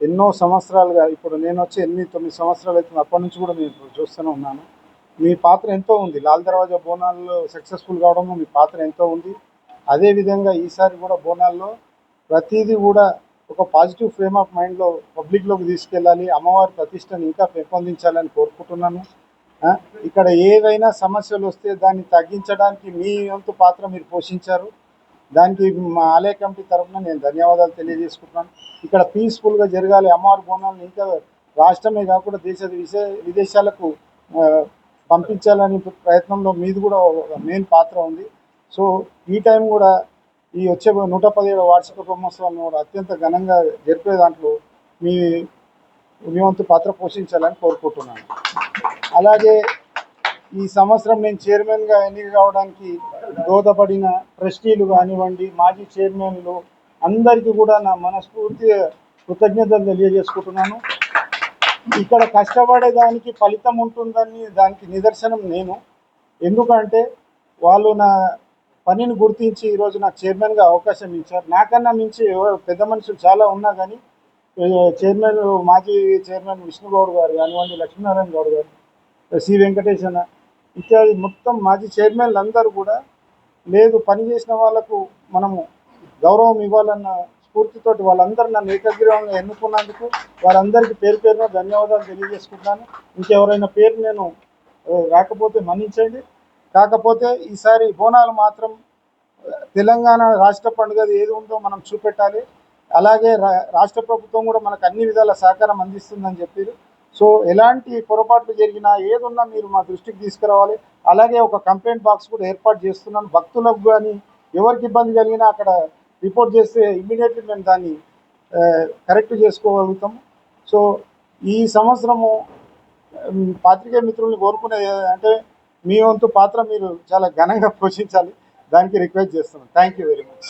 ఎన్నో సంవత్సరాలుగా ఇప్పుడు నేను వచ్చి ఎన్ని తొమ్మిది సంవత్సరాలు అవుతుంది అప్పటి నుంచి కూడా నేను చూస్తూనే ఉన్నాను. మీ పాత్ర ఎంతో ఉంది. లాల్ దర్వాజా బోనాల్లో సక్సెస్ఫుల్ కావడంలో మీ పాత్ర ఎంతో ఉంది. అదేవిధంగా ఈసారి కూడా బోనాల్లో ప్రతిదీ కూడా ఒక పాజిటివ్ ఫ్రేమ్ ఆఫ్ మైండ్లో పబ్లిక్లోకి తీసుకెళ్ళాలి అమ్మవారి ప్రతిష్టను ఇంకా పెంపొందించాలని కోరుకుంటున్నాను. ఇక్కడ ఏవైనా సమస్యలు వస్తే దాన్ని తగ్గించడానికి మీ వంతు పాత్ర మీరు పోషించారు. దానికి మా ఆలయ కమిటీ తరఫున నేను ధన్యవాదాలు తెలియజేసుకుంటున్నాను. ఇక్కడ పీస్ఫుల్గా జరగాలి అమ్మవారి బోనాలను ఇంకా రాష్ట్రమే కాకుండా దేశ విదేశాలకు పంపించాలని ప్రయత్నంలో మీది కూడా మెయిన్ పాత్ర ఉంది. సో ఈ టైం కూడా ఈ వచ్చే నూట పదిహేడు వార్షిక బ్రహ్మోత్సవాలను కూడా అత్యంత ఘనంగా జరిపే దాంట్లో మీ మీ వంతు పాత్ర పోషించాలని కోరుకుంటున్నాను. అలాగే ఈ సంవత్సరం నేను చైర్మన్గా ఎన్నిక కావడానికి దోహదపడిన ట్రస్టీలు కానివ్వండి మాజీ చైర్మన్లు అందరికీ కూడా నా మనస్ఫూర్తి కృతజ్ఞతలు తెలియజేసుకుంటున్నాను. ఇక్కడ కష్టపడే దానికి ఫలితం ఉంటుందని దానికి నిదర్శనం నేను. ఎందుకంటే వాళ్ళు నా పనిని గుర్తించి ఈరోజు నాకు చైర్మన్గా అవకాశం ఇచ్చారు. నాకన్నా మించి పెద్ద మనుషులు చాలా ఉన్నా కానీ చైర్మన్ మాజీ చైర్మన్ విష్ణుగౌడ్ గారు కానివ్వండి లక్ష్మీనారాయణ గౌడ్ గారు సి వెంకటేశ్ అన్న ఇత్యాది మొత్తం మాజీ చైర్మన్లు అందరూ కూడా లేదు పని చేసిన వాళ్ళకు మనము గౌరవం ఇవ్వాలన్న స్ఫూర్తితోటి వాళ్ళందరూ నన్ను ఏకగ్రీవంగా ఎన్నుకున్నందుకు వారందరికీ పేరు పేరున ధన్యవాదాలు తెలియజేసుకుంటాను ఇంకెవరైనా పేరు నేను రాకపోతే మన్నించండి. కాకపోతే ఈసారి బోనాలు మాత్రం తెలంగాణ రాష్ట్ర పండుగ ఏది ఉందో మనం చూపెట్టాలి. అలాగే రా- రాష్ట్ర ప్రభుత్వం కూడా మనకు అన్ని విధాల సహకారం అందిస్తుందని చెప్పారు. సో ఎలాంటి పొరపాట్లు జరిగినా ఏదున్నా మీరు మా దృష్టికి తీసుకురావాలి. అలాగే ఒక కంప్లైంట్ బాక్స్ కూడా ఏర్పాటు చేస్తున్నాను. భక్తులకు కానీ ఎవరికి ఇబ్బంది కలిగినా అక్కడ రిపోర్ట్ చేస్తే ఇమ్మీడియట్లీ మేము దాన్ని కరెక్ట్ చేసుకోగలుగుతాము. సో ఈ సంవత్సరము పాత్రికేయ మిత్రుల్ని కోరుకునేది అంటే మీ వంతు పాత్ర మీరు చాలా ఘనంగా పోషించాలి. దానికి రిక్వెస్ట్ చేస్తున్నాను. Thank you very much.